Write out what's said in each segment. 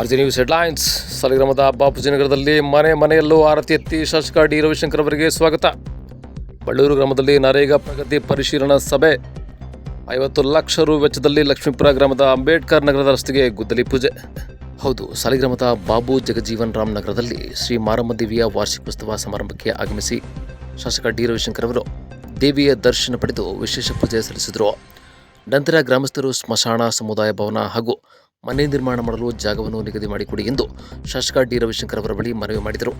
ಆರ್ಜಿ news headlines. ಸಾಲಿಗ್ರಾಮದ ಬಾಪೂಜಿನಗರದಲ್ಲಿ ಮನೆ ಮನೆಯಲ್ಲೂ ಆರತಿ ಎತ್ತಿ ಶಾಸಕ ಡಿ ರವಿಶಂಕರ್ ಅವರಿಗೆ ಸ್ವಾಗತ. ಬಳ್ಳೂರು ಗ್ರಾಮದಲ್ಲಿ ನರೇಗಾ ಪ್ರಗತಿ ಪರಿಶೀಲನಾ ಸಭೆ. ಐವತ್ತು ಲಕ್ಷ ರು ವೆಚ್ಚದಲ್ಲಿ ಲಕ್ಷ್ಮೀಪುರ ಗ್ರಾಮದ ಅಂಬೇಡ್ಕರ್ ನಗರದ ರಸ್ತೆಗೆ ಗುದ್ದಲಿ ಪೂಜೆ. ಹೌದು, ಸಾಲಿಗ್ರಾಮದ ಬಾಬು ಜಗಜೀವನ್ ರಾಮ್ ನಗರದಲ್ಲಿ ಶ್ರೀ ಮಾರಮ್ಮ ದೇವಿಯ ವಾರ್ಷಿಕೋತ್ಸವ ಸಮಾರಂಭಕ್ಕೆ ಆಗಮಿಸಿ ಶಾಸಕ ಡಿ ರವಿಶಂಕರ್ ಅವರು ದೇವಿಯ ದರ್ಶನ ಪಡೆದು ವಿಶೇಷ ಪೂಜೆ ಸಲ್ಲಿಸಿದರು. ನಂತರ ಗ್ರಾಮಸ್ಥರು ಸ್ಮಶಾನ ಸಮುದಾಯ ಭವನ ಹಾಗೂ ಮನೆ ನಿರ್ಮಾಣ ಮಾಡಲು ಜಾಗವನ್ನು ನಿಗದಿ ಮಾಡಿಕೊಡಿ ಎಂದು ಶಾಸಕ ಡಿ ರವಿಶಂಕರ್ ಅವರ ಬಳಿ ಮನವಿ ಮಾಡಿದರು.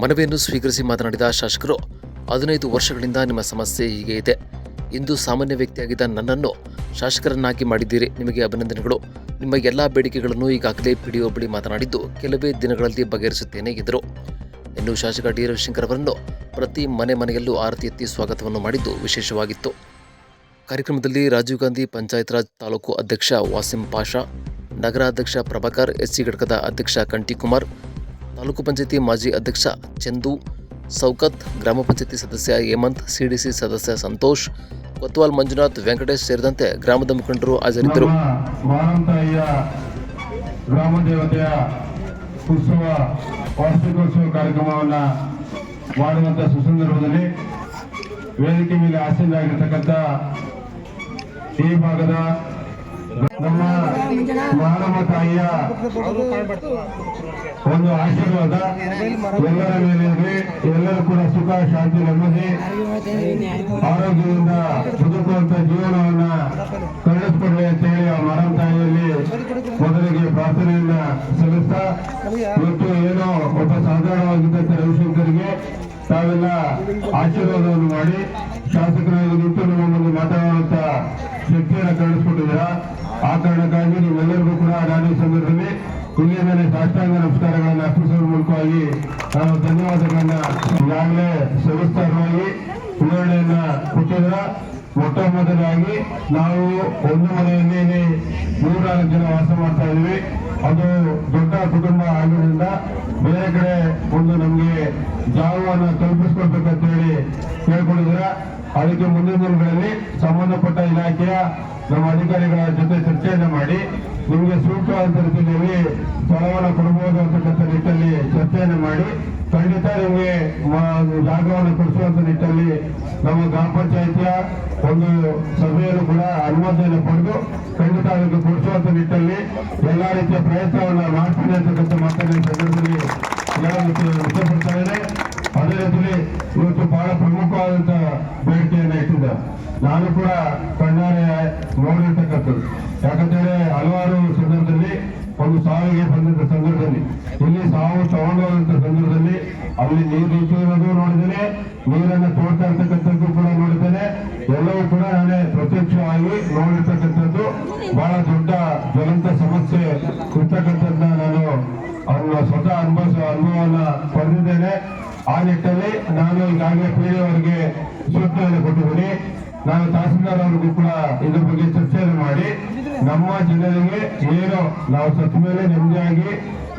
ಮನವಿಯನ್ನು ಸ್ವೀಕರಿಸಿ ಮಾತನಾಡಿದ ಶಾಸಕರು, ಹದಿನೈದು ವರ್ಷಗಳಿಂದ ನಿಮ್ಮ ಸಮಸ್ಯೆ ಹೀಗೆ ಇದೆ. ಇಂದು ಸಾಮಾನ್ಯ ವ್ಯಕ್ತಿಯಾಗಿದ್ದ ನನ್ನನ್ನು ಶಾಸಕರನ್ನಾಗಿ ಮಾಡಿದ್ದೀರಿ. ನಿಮಗೆ ಅಭಿನಂದನೆಗಳು. ನಿಮ್ಮ ಎಲ್ಲ ಬೇಡಿಕೆಗಳನ್ನು ಈಗಾಗಲೇ ಪಿಡಿಒ ಬಳಿ ಮಾತನಾಡಿದ್ದು ಕೆಲವೇ ದಿನಗಳಲ್ಲಿ ಬಗೆಹರಿಸುತ್ತೇನೆ ಎಂದರು. ಇನ್ನು ಶಾಸಕ ಡಿ ರವಿಶಂಕರ್ ಅವರನ್ನು ಪ್ರತಿ ಮನೆ ಮನೆಯಲ್ಲೂ ಆರತಿ ಎತ್ತಿ ಸ್ವಾಗತವನ್ನು ಮಾಡಿದ್ದು ವಿಶೇಷವಾಗಿತ್ತು. ಕಾರ್ಯಕ್ರಮದಲ್ಲಿ ರಾಜೀವ್ ಗಾಂಧಿ ಪಂಚಾಯತ್ ರಾಜ್ ತಾಲೂಕು ಅಧ್ಯಕ್ಷ ವಾಸಿಂ ಪಾಷಾ ನಗರಾಧ್ಯಕ್ಷ ಪ್ರಭಾಕರ್, ಎಸ್ಸಿ ಘಟಕದ ಅಧ್ಯಕ್ಷ ಕಂಟಿಕುಮಾರ್, ತಾಲೂಕು ಪಂಚಾಯತಿ ಮಾಜಿ ಅಧ್ಯಕ್ಷ ಚಂದು, ಸೌಕತ್, ಗ್ರಾಮ ಪಂಚಾಯತಿ ಸದಸ್ಯ ಹೇಮಂತ್, ಸಿಡಿಸಿ ಸದಸ್ಯ ಸಂತೋಷ್, ಕೊತ್ವಾಲ್ ಮಂಜುನಾಥ್, ವೆಂಕಟೇಶ್ ಸೇರಿದಂತೆ ಗ್ರಾಮದ ಮುಖಂಡರು ಹಾಜರಿದ್ದರು. ವೇದಿಕೆ ಮೇಲೆ ಆಸೀನರಾಗಿರ್ತಕ್ಕಂಥ ಈ ಭಾಗದ ಮಾನವ ತಾಯಿಯ ಒಂದು ಆಶೀರ್ವಾದ ಎಲ್ಲರ ಮೇಲೆ ಎಲ್ಲರೂ ಕೂಡ ಸುಖ, ಶಾಂತಿ ನೆಮ್ಮದಿ ಆರೋಗ್ಯದಿಂದ ಬದುಕುವಂತ ಜೀವನವನ್ನ ಕರುಣಿಸ್ಕೊಡ್ಲಿ ಅಂತ ಹೇಳಿ ಆ ಮರಂ ತಾಯಿಯಲ್ಲಿ ಮೊದಲಿಗೆ ಪ್ರಾರ್ಥನೆಯನ್ನ ಸಲ್ಲಿಸ್ತಾ, ಇವತ್ತು ಏನೋ ಒಬ್ಬ ಸಾಧಾರಣವಾಗಿದ್ದಂತ ರವಿಶಂಕರ್ಗೆ ತಾವೆಲ್ಲ ಆಶೀರ್ವಾದವನ್ನು ಮಾಡಿ, ಶಾಸಕರಾಗಿ ನಿಂತು ಮುಂದೆ ಮಾತಾಡುವಂತ ಶಕ್ತಿಯನ್ನ ಕರುಣಿಸ್ಕೊಟ್ಟಿದ್ದೀರಾ ಆ ಕಾರಣಕ್ಕಾಗಿ ನೀವೆಲ್ಲರಿಗೂ ಕೂಡ ಈ ಸಂದರ್ಭದಲ್ಲಿ ಇಲ್ಲಿಯ ಮೇಲೆ ಸಾಷ್ಟಾಂಗ ನಮಸ್ಕಾರಗಳನ್ನು ಅರ್ಪಿಸುವ ಮೂಲಕವಾಗಿ ನಾವು ಧನ್ಯವಾದಗಳನ್ನ ಈಗಾಗಲೇ ಸವಿಸ್ತಾರವಾಗಿ ವಿವರಣೆಯನ್ನ ಕೊಟ್ಟಿದ್ರ. ಮೊಟ್ಟ ಮೊದಲಾಗಿ ನಾವು ಒಂದು ಮನೆಯಲ್ಲಿ ನೂರಾರು ಜನ ವಾಸ ಮಾಡ್ತಾ ಇದೀವಿ ಅದು ದೊಡ್ಡ ಕುಟುಂಬ ಆಗಿರೋದ್ರಿಂದ ಬೇರೆ ಕಡೆ ಒಂದು ನಮಗೆ ಜಾಗವನ್ನು ತಲುಪಿಸ್ಕೊಳ್ಬೇಕಂತ ಹೇಳಿ ಕೇಳ್ಕೊಂಡಿದ್ದೀರ. ಅದಕ್ಕೆ ಮುಂದಿನ ದಿನಗಳಲ್ಲಿ ಸಂಬಂಧಪಟ್ಟ ಇಲಾಖೆಯ ನಮ್ಮ ಅಧಿಕಾರಿಗಳ ಜೊತೆ ಚರ್ಚೆಯನ್ನು ಮಾಡಿ ನಿಮಗೆ ಸೂಕ್ತವಾದ ರೀತಿಯಲ್ಲಿ ಸ್ಥಳವನ್ನು ಕೊಡಬಹುದು ಅಂತಕ್ಕಂಥ ನಿಟ್ಟಲ್ಲಿ ಚರ್ಚೆಯನ್ನು ಮಾಡಿ ಖಂಡಿತ ನಿಮಗೆ ಜಾಗವನ್ನು ಕೊಡಿಸುವಂತ ನಿಟ್ಟಲ್ಲಿ ನಮ್ಮ ಗ್ರಾಮ ಪಂಚಾಯಿತಿಯ ಒಂದು ಸಭೆಯನ್ನು ಕೂಡ ಅನುಮತಿಯನ್ನು ಪಡೆದು ಖಂಡಿತ ಅದಕ್ಕೆ ಕೊಡಿಸುವಂತ ನಿಟ್ಟಲ್ಲಿ ಎಲ್ಲಾ ರೀತಿಯ ಪ್ರಯತ್ನವನ್ನ ಮಾಡ್ತೀನಿ ಅಂತಕ್ಕಂಥ ಮಾತನ್ನ ಸಂದರ್ಭದಲ್ಲಿ ಇಷ್ಟಪಡ್ತಾ ಇದ್ದಾರೆ ಅದೇ ರೀತಿಯಲ್ಲಿ ಇವತ್ತು ಬಹಳ ಪ್ರಮುಖವಾದಂತ ಬೇಡಿಕೆಯನ್ನ ಇಟ್ಟಿದ್ದಾರೆ ನಾನು ಕೂಡ ಕಣ್ಣಾರೆ ನೋಡಿರ್ತಕ್ಕಂಥದ್ದು. ಯಾಕಂತೇಳಿ ಹಲವಾರು ಸಂದರ್ಭದಲ್ಲಿ, ಒಂದು ಸಾವಿಗೆ ಬಂದಂತ ಸಂದರ್ಭದಲ್ಲಿ, ಇಲ್ಲಿ ಸಾವು ತಗೊಂಡೋದಂತ ಸಂದರ್ಭದಲ್ಲಿ ಅಲ್ಲಿ ನೀರು ನಿಂತಿರೋದು ನೋಡಿದ್ದೇನೆ, ನೀರನ್ನು ತೋರ್ತಾ ಇರ್ತಕ್ಕಂಥದ್ದು ಕೂಡ ನೋಡಿದ್ದೇನೆ. ಎಲ್ಲವೂ ಕೂಡ ನಾನೇ ಪ್ರತ್ಯಕ್ಷವಾಗಿ ನೋಡಿರ್ತಕ್ಕಂಥದ್ದು. ಬಹಳ ದೊಡ್ಡ ಜ್ವಲಂತ ಸಮಸ್ಯೆ ಇರ್ತಕ್ಕಂಥದ್ದನ್ನ ನಾನು ಅವರ ಸ್ವತಃ ಅನುಭವಿಸುವ ಅನುಭವವನ್ನ ಪಡೆದಿದ್ದೇನೆ. ಆ ನಿಟ್ಟಲ್ಲಿ ನಾನು ಈಗಾಗಲೇ ಪೀಳಿಯವರಿಗೆ ಸೂಚನೆಯನ್ನು ಕೊಟ್ಟಿದ್ದೀನಿ. ನಾನು ತಹಸೀಲ್ದಾರ್ ಅವರಿಗೂ ಕೂಡ ಇದ್ರ ಬಗ್ಗೆ ಚರ್ಚೆಯನ್ನು ಮಾಡಿ, ನಮ್ಮ ಜನರಿಗೆ ಏನು ನಾವು ಸತ್ತ ಮೇಲೆ ನೆಮ್ಮದಿಯಾಗಿ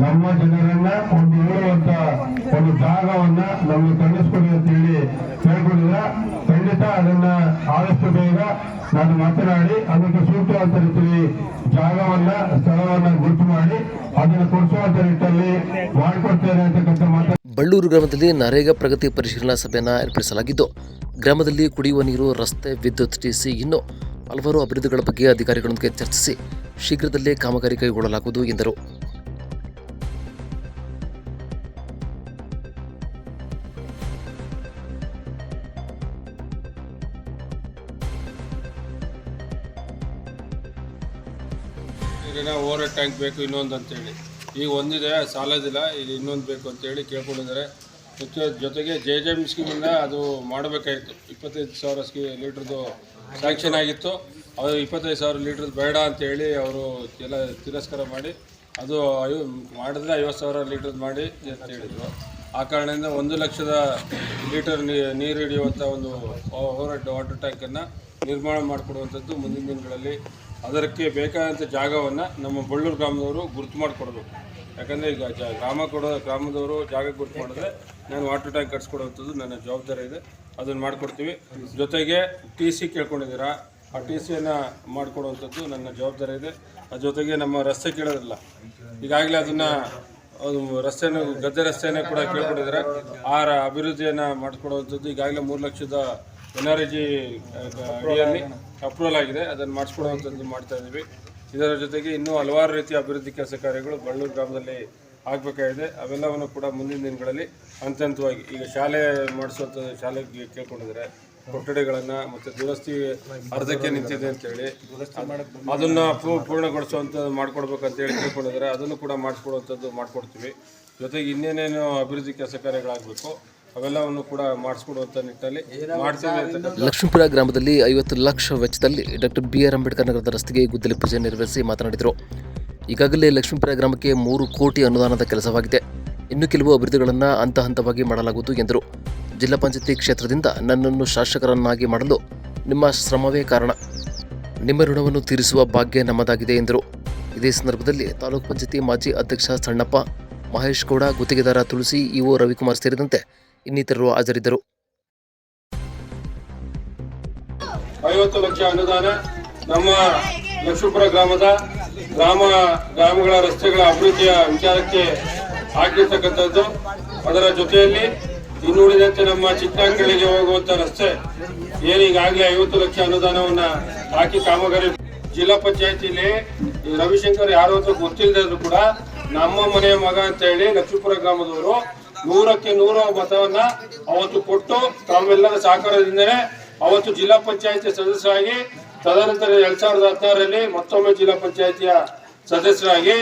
ನಮ್ಮ ಜನರನ್ನ ಒಂದು ಹೇಳುವಂತ ಒಂದು ಜಾಗವನ್ನ ನಮಗೆ ಕಳಿಸ್ಕೊಡಿ ಅಂತ ಹೇಳಿ ಕೇಳ್ಕೊಂಡಿದ್ರ ಖಂಡಿತ ಅದನ್ನ ಆದಷ್ಟು ಬೇಗ ನಾನು ಮಾತನಾಡಿ, ಅದಕ್ಕೆ ಸೂಕ್ತವಾದ ರೀತಿಯಲ್ಲಿ ಜಾಗವನ್ನ, ಸ್ಥಳವನ್ನ ಗುರುತು ಮಾಡಿ, ಅದನ್ನು ಕೊಡಿಸುವಂತ ರೀತಿಯಲ್ಲಿ ಮಾಡಿಕೊಡ್ತೇನೆ ಅಂತಕ್ಕಂಥ ಮಾತು ಬಳ್ಳೂರು ಗ್ರಾಮದಲ್ಲಿ ನರೇಗಾ ಪ್ರಗತಿ ಪರಿಶೀಲನಾ ಸಭೆಯನ್ನು ಏರ್ಪಡಿಸಲಾಗಿದ್ದು ಗ್ರಾಮದಲ್ಲಿ ಕುಡಿಯುವ ನೀರು, ರಸ್ತೆ, ವಿದ್ಯುತ್, ಟಿಸಿ ಇನ್ನೂ ಹಲವಾರು ಅಭಿವೃದ್ಧಿಗಳ ಬಗ್ಗೆ ಅಧಿಕಾರಿಗಳೊಂದಿಗೆ ಚರ್ಚಿಸಿ ಶೀಘ್ರದಲ್ಲೇ ಕಾಮಗಾರಿ ಕೈಗೊಳ್ಳಲಾಗುವುದು ಎಂದರು. ಓವರ್ ಟ್ಯಾಂಕ್ ಬೇಕು ಇನ್ನೊಂದು ಅಂತೇಳಿ. ಈಗ ಒಂದಿದೆ, ಸಾಲದಿಲ್ಲ, ಇಲ್ಲಿ ಇನ್ನೊಂದು ಬೇಕು ಅಂತೇಳಿ ಕೇಳ್ಕೊಂಡಿದ್ದಾರೆ. ಜೊತೆಗೆ ಜೆ ಜೆ ಎಂ ಸ್ಕೀಮಿಂದ ಅದು ಮಾಡಬೇಕಾಗಿತ್ತು ಇಪ್ಪತ್ತೈದು ಸಾವಿರ ಸ್ಕೀ ಲೀಟ್ರದ್ದು ಸ್ಯಾಂಕ್ಷನ್ ಆಗಿತ್ತು. ಅದು ಇಪ್ಪತ್ತೈದು ಸಾವಿರ ಲೀಟ್ರದ್ದು ಬೇಡ ಅಂತೇಳಿ ಅವರು ಎಲ್ಲ ತಿರಸ್ಕಾರ ಮಾಡಿ, ಅದು ಐವ ಮಾಡಿದ್ರೆ ಐವತ್ತು ಸಾವಿರ ಲೀಟ್ರದ್ದು ಮಾಡಿ ಅಂತ ಹೇಳಿದರು. ಆ ಕಾರಣದಿಂದ ಒಂದು ಲಕ್ಷದ ಲೀಟರ್ ನೀರು ಹಿಡಿಯುವಂಥ ಒಂದು ಓವರ್ ಹೆಡ್ ವಾಟರ್ ಟ್ಯಾಂಕನ್ನು ನಿರ್ಮಾಣ ಮಾಡಿಕೊಡುವಂಥದ್ದು ಮುಂದಿನ ದಿನಗಳಲ್ಲಿ. ಅದಕ್ಕೆ ಬೇಕಾದಂಥ ಜಾಗವನ್ನು ನಮ್ಮ ಬಳ್ಳೂರು ಗ್ರಾಮದವರು ಗುರುತು ಮಾಡಿಕೊಡ್ಬೇಕು. ಯಾಕಂದರೆ ಈಗ ಗ್ರಾಮ ಕೊಡೋ ಗ್ರಾಮದವರು ಜಾಗ ಗುರ್ತು ಮಾಡಿದ್ರೆ ನಾನು ವಾಟರ್ ಟ್ಯಾಂಕ್ ಕಟ್ಸ್ಕೊಡುವಂಥದ್ದು ನನ್ನ ಜವಾಬ್ದಾರಿ ಇದೆ. ಅದನ್ನು ಮಾಡಿಕೊಡ್ತೀವಿ. ಜೊತೆಗೆ ಟಿ ಸಿ ಕೇಳ್ಕೊಂಡಿದ್ದೀರಾ? ಆ ಟಿ ಸಿಯನ್ನು ಮಾಡಿಕೊಡುವಂಥದ್ದು ನನ್ನ ಜವಾಬ್ದಾರಿ ಇದೆ. ಅದ್ರ ಜೊತೆಗೆ ನಮ್ಮ ರಸ್ತೆ ಕೇಳೋದಿಲ್ಲ. ಈಗಾಗಲೇ ಅದನ್ನು, ಅದು ರಸ್ತೆನ, ಗದ್ದೆ ರಸ್ತೆನೇ ಕೂಡ ಕೇಳ್ಕೊಂಡಿದ್ದಾರೆ? ಆ ಅಭಿವೃದ್ಧಿಯನ್ನು ಮಾಡಿಕೊಡುವಂಥದ್ದು ಈಗಾಗಲೇ ಮೂರು ಲಕ್ಷದ ಎನ್ ಆರ್ ಜಿ ಅಪ್ರೂವಲ್ ಆಗಿದೆ. ಅದನ್ನು ಮಾಡಿಸ್ಕೊಡುವಂಥದ್ದು ಮಾಡ್ತಾ ಇದ್ದೀವಿ ಇದರ ಜೊತೆಗೆ ಇನ್ನೂ ಹಲವಾರು ರೀತಿಯ ಅಭಿವೃದ್ಧಿ ಕೆಲಸ ಕಾರ್ಯಗಳು ಬಳ್ಳೂರು ಗ್ರಾಮದಲ್ಲಿ ಆಗಬೇಕಾಗಿದೆ. ಅವೆಲ್ಲವನ್ನು ಕೂಡ ಮುಂದಿನ ದಿನಗಳಲ್ಲಿ ಹಂತ ಹಂತವಾಗಿ ಈಗ ಶಾಲೆ ಮಾಡಿಸುವಂಥದ್ದು ಶಾಲೆಗೆ ಕೇಳ್ಕೊಂಡಿದ್ದಾರೆ. ಕೊಠಡಿಗಳನ್ನು ಮತ್ತು ದುರಸ್ತಿ ಅರ್ಧಕ್ಕೆ ನಿಂತಿದೆ ಅಂತೇಳಿ ಅದನ್ನು ಪೂರ್ಣಗೊಳಿಸುವಂಥದ್ದು ಮಾಡ್ಕೊಡ್ಬೇಕಂತ ಹೇಳಿ ಕೇಳ್ಕೊಂಡಿದ್ದಾರೆ. ಅದನ್ನು ಕೂಡ ಮಾಡಿಸ್ಕೊಡುವಂಥದ್ದು ಮಾಡಿಕೊಡ್ತೀವಿ. ಜೊತೆಗೆ ಇನ್ನೇನೇನು ಅಭಿವೃದ್ಧಿ ಕೆಲಸ ಕಾರ್ಯಗಳಾಗಬೇಕು. ಅವೆಲ್ಲವನ್ನು ಕೂಡ ಮಾಡಿಸ್ಕೊಡುವಂಥ ನಿಟ್ಟಿನಲ್ಲಿ ಲಕ್ಷ್ಮೀಪುರ ಗ್ರಾಮದಲ್ಲಿ ಐವತ್ತು ಲಕ್ಷ ವೆಚ್ಚದಲ್ಲಿ ಡಾಕ್ಟರ್ ಬಿ ಆರ್ ಅಂಬೇಡ್ಕರ್ ನಗರದ ರಸ್ತೆಗೆ ಗುದ್ದಲಿ ಪೂಜೆ ನೆರವೇರಿಸಿ ಮಾತನಾಡಿದರು. ಈಗಾಗಲೇ ಲಕ್ಷ್ಮೀಪುರ ಗ್ರಾಮಕ್ಕೆ ಮೂರು ಕೋಟಿ ಅನುದಾನದ ಕೆಲಸವಾಗಿದೆ. ಇನ್ನು ಕೆಲವು ಅಭಿವೃದ್ಧಿಗಳನ್ನು ಹಂತ ಹಂತವಾಗಿ ಮಾಡಲಾಗುವುದು ಎಂದರು. ಜಿಲ್ಲಾ ಪಂಚಾಯತಿ ಕ್ಷೇತ್ರದಿಂದ ನನ್ನನ್ನು ಶಾಸಕರನ್ನಾಗಿ ಮಾಡಲು ನಿಮ್ಮ ಶ್ರಮವೇ ಕಾರಣ. ನಿಮ್ಮ ಋಣವನ್ನು ತೀರಿಸುವ ಭಾಗ್ಯ ನಮ್ಮದಾಗಿದೆ ಎಂದರು. ಇದೇ ಸಂದರ್ಭದಲ್ಲಿ ತಾಲೂಕು ಪಂಚಾಯತಿ ಮಾಜಿ ಅಧ್ಯಕ್ಷ ಸಣ್ಣಪ್ಪ, ಮಹೇಶ್ ಗೌಡ, ಗುತ್ತಿಗೆದಾರ ತುಳಸಿ, ಇಒ ರವಿಕುಮಾರ್ ಸೇರಿದಂತೆ ಇನ್ನಿತರರು ಹಾಜರಿದ್ದರು. ಐವತ್ತು ಲಕ್ಷ ಅನುದಾನ ನಮ್ಮ ಲಕ್ಷ್ಮೀಪುರ ಗ್ರಾಮದ ಗ್ರಾಮ ಗ್ರಾಮಗಳ ರಸ್ತೆಗಳ ಅಭಿವೃದ್ಧಿಯ ವಿಚಾರಕ್ಕೆ ಆಗಿರ್ತಕ್ಕಂಥದ್ದು ಅದರ ಜೊತೆಯಲ್ಲಿ ಇನ್ನುಳಿದಂತೆ ನಮ್ಮ ಚಿತ್ರಾಂಗಗಳಿಗೆ ಹೋಗುವಂತ ರಸ್ತೆ ಏನೀಗಾಗಲೇ ಐವತ್ತು ಲಕ್ಷ ಅನುದಾನವನ್ನ ಹಾಕಿ ಕಾಮಗಾರಿ ಜಿಲ್ಲಾ ಪಂಚಾಯತಿಲಿ ರವಿಶಂಕರ್ ಯಾರು ಅಂತ ಗೊತ್ತಿಲ್ಲದಾದ್ರು ಕೂಡ ನಮ್ಮ ಮನೆಯ ಮಗ ಅಂತ ಹೇಳಿ ಲಕ್ಷ್ಮೀಪುರ ಗ್ರಾಮದವರು ನೂರಕ್ಕೆ ನೂರು ಮತವನ್ನ ಅವತ್ತು ಕೊಟ್ಟು ತಮ್ಮೆಲ್ಲರ ಸಹಕಾರದಿಂದಲೇ ಅವತ್ತು ಜಿಲ್ಲಾ ಪಂಚಾಯತಿ ಸದಸ್ಯರಾಗಿ, ತದನಂತರ ಎರಡ್ ಸಾವಿರದ ಹದಿನಾರರಲ್ಲಿ ಮತ್ತೊಮ್ಮೆ ಜಿಲ್ಲಾ ಪಂಚಾಯತಿಯ ಸದಸ್ಯರಾಗಿ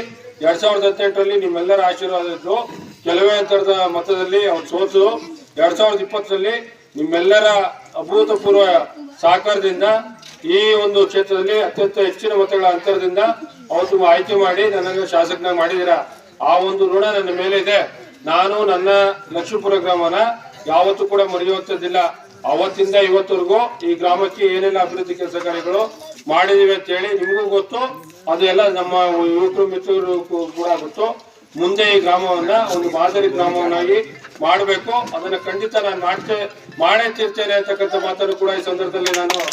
ಎರಡ್ ಸಾವಿರದ ಹದಿನೆಂಟರಲ್ಲಿ ನಿಮ್ಮೆಲ್ಲರ ಆಶೀರ್ವಾದ ಇದ್ದು, ಕೆಲವೇ ಅಂತರದ ಮತದಲ್ಲಿ ಅವ್ರು ಸೋತು, ಎರಡ್ ಸಾವಿರದ ಇಪ್ಪತ್ತರಲ್ಲಿ ನಿಮ್ಮೆಲ್ಲರ ಅಭೂತಪೂರ್ವ ಸಹಕಾರದಿಂದ ಈ ಒಂದು ಕ್ಷೇತ್ರದಲ್ಲಿ ಅತ್ಯಂತ ಹೆಚ್ಚಿನ ಮತಗಳ ಅಂತರದಿಂದ ಅವತ್ತು ಆಯ್ಕೆ ಮಾಡಿ ನನಗೆ ಶಾಸಕನ ಮಾಡಿದಿರ ಆ ಒಂದು ಋಣ ನನ್ನ ಮೇಲೆ ಇದೆ. ನಾನು ನನ್ನ ಲಕ್ಷ್ಮೀಪುರ ಗ್ರಾಮನ ಯಾವತ್ತೂ ಕೂಡ ಮರೆಯುವಂಥದ್ದಿಲ್ಲ. ಅವತ್ತಿಂದ ಇವತ್ತವರೆಗೂ ಈ ಗ್ರಾಮಕ್ಕೆ ಏನೆಲ್ಲ ಅಭಿವೃದ್ಧಿ ಕೆಲಸ ಕಾರ್ಯಗಳು ಮಾಡಿದೀವಿ ಅಂತ ಹೇಳಿ ನಿಮಗೂ ಗೊತ್ತು. ಅದೆಲ್ಲ ನಮ್ಮ ಯುವಕರು, ಮಿತ್ರರು ಕೂಡ ಗೊತ್ತು. ಮುಂದೆ ಈ ಗ್ರಾಮವನ್ನ, ಒಂದು ಮಾದರಿ ಗ್ರಾಮವನ್ನಾಗಿ ಮಾಡಬೇಕು. ಅದನ್ನ ಖಂಡಿತ ನಾನು ಮಾಡ್ತೇ, ಮಾಡೇ ತೀರ್ತೇನೆ ಅಂತಕ್ಕಂಥ ಮಾತನ್ನು ಕೂಡ ಈ ಸಂದರ್ಭದಲ್ಲಿ ನಾನು ಗ್ರಾಮದ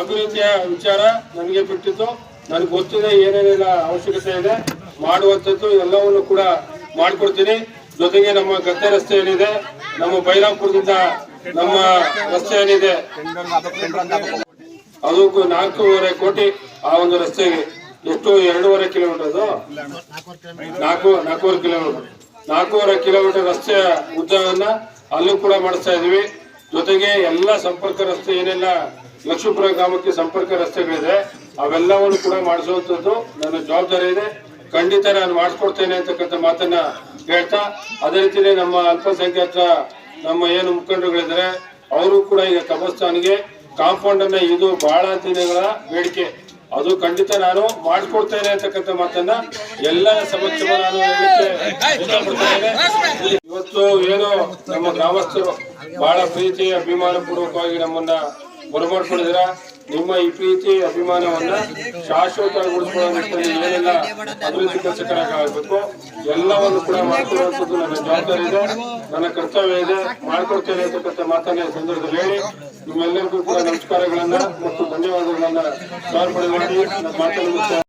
ಅಭಿವೃದ್ಧಿಯ ವಿಚಾರ ನನಗೆ ಬಿಟ್ಟಿದ್ದು. ನನಗೆ ಗೊತ್ತಿದೆ, ಏನೇನೆಲ್ಲ ಅವಶ್ಯಕತೆ ಇದೆ, ಮಾಡುವಂಥದ್ದು ಎಲ್ಲವನ್ನು ಕೂಡ ಮಾಡಿಕೊಡ್ತೀನಿ. ಜೊತೆಗೆ ನಮ್ಮ ಗದ್ದೆ ರಸ್ತೆ ಏನಿದೆ, ನಮ್ಮ ಬೈರಾಪುರದಿಂದ ನಮ್ಮ ರಸ್ತೆ ಏನಿದೆ, ಅದು ನಾಲ್ಕೂವರೆ ಕೋಟಿ ಆ ಒಂದು ರಸ್ತೆಗೆ. ಎಷ್ಟು? ಎರಡೂವರೆ ಕಿಲೋಮೀಟರ್ ಅದು ನಾಲ್ಕು, ನಾಲ್ಕೂವರೆ ಕಿಲೋಮೀಟರ್. ನಾಲ್ಕೂವರೆ ಕಿಲೋಮೀಟರ್ ರಸ್ತೆಯ ಉದ್ದವನ್ನ ಅಲ್ಲೂ ಕೂಡ ಮಾಡಿಸ್ತಾ ಇದೀವಿ. ಜೊತೆಗೆ ಎಲ್ಲ ಸಂಪರ್ಕ ರಸ್ತೆ ಏನೆಲ್ಲ ಲಕ್ಷ್ಮೀಪುರ ಗ್ರಾಮಕ್ಕೆ ಸಂಪರ್ಕ ರಸ್ತೆಗಳಿದೆ ಅವೆಲ್ಲವನ್ನು ಕೂಡ ಮಾಡಿಸುವಂಥದ್ದು ನನ್ನ ಜವಾಬ್ದಾರಿ ಇದೆ. ಖಂಡಿತ ನಾನು ಮಾಡಿಸ್ಕೊಡ್ತೇನೆ ಅಂತಕ್ಕಂಥ ಮಾತನ್ನ ಹೇಳ್ತಾ, ಅದೇ ರೀತಿಯಲ್ಲಿ ನಮ್ಮ ಅಲ್ಪಸಂಖ್ಯಾತ, ನಮ್ಮ ಏನು ಮುಖಂಡರುಗಳಿದ್ದಾರೆ, ಅವರು ಕೂಡ ಈಗ ಕಬರ್ಸ್ತಾನ್ಗೆ ಕಾಂಪೌಂಡ್ ಅನ್ನ ಇದು ಬಹಳ ದಿನಗಳ ಬೇಡಿಕೆ. ಅದು ಖಂಡಿತ ನಾನು ಮಾಡಿಕೊಡ್ತೇನೆ ಅಂತಕ್ಕಂಥ ಮಾತನ್ನ ಎಲ್ಲ ಸಮಕ್ಷಮ ನಾನು ಇವತ್ತು ಏನು ನಮ್ಮ ಗ್ರಾಮಸ್ಥರು ಬಹಳ ಪ್ರೀತಿ ಅಭಿಮಾನ ಪೂರ್ವಕವಾಗಿ ನಮ್ಮನ್ನ ಬರಮಾಡ್ಕೊಂಡಿದ್ದೀರಾ? ನಿಮ್ಮ ಈ ಪ್ರೀತಿ, ಅಭಿಮಾನವನ್ನ ಶಾಶ್ವತಗೊಳಿಸುವ ನಿಟ್ಟಿನಲ್ಲಿ ಏನೆಲ್ಲ ಅಭಿವೃದ್ಧಿ ಕೆಲಸ ಎಲ್ಲವನ್ನು ಕೂಡ ಮಾಡ್ಕೊಳ್ಳುವಂಥದ್ದು ನನ್ನ ಜವಾಬ್ದಾರಿ ಇದೆ, ನನ್ನ ಕರ್ತವ್ಯ ಇದೆ, ಮಾಡ್ಕೊಡ್ತೇನೆ ಅಂತಕ್ಕಂಥ ಮಾತನ್ನ ಸಂದರ್ಭದಲ್ಲಿ ಹೇಳಿ, ನಿಮ್ಮೆಲ್ಲರಿಗೂ ಕೂಡ ನಮಸ್ಕಾರಗಳನ್ನ ಮತ್ತು ಧನ್ಯವಾದಗಳನ್ನ ಸಮರ್ಪಣೆ ಮಾಡಿ ನನ್ನ ಮಾತನ್ನು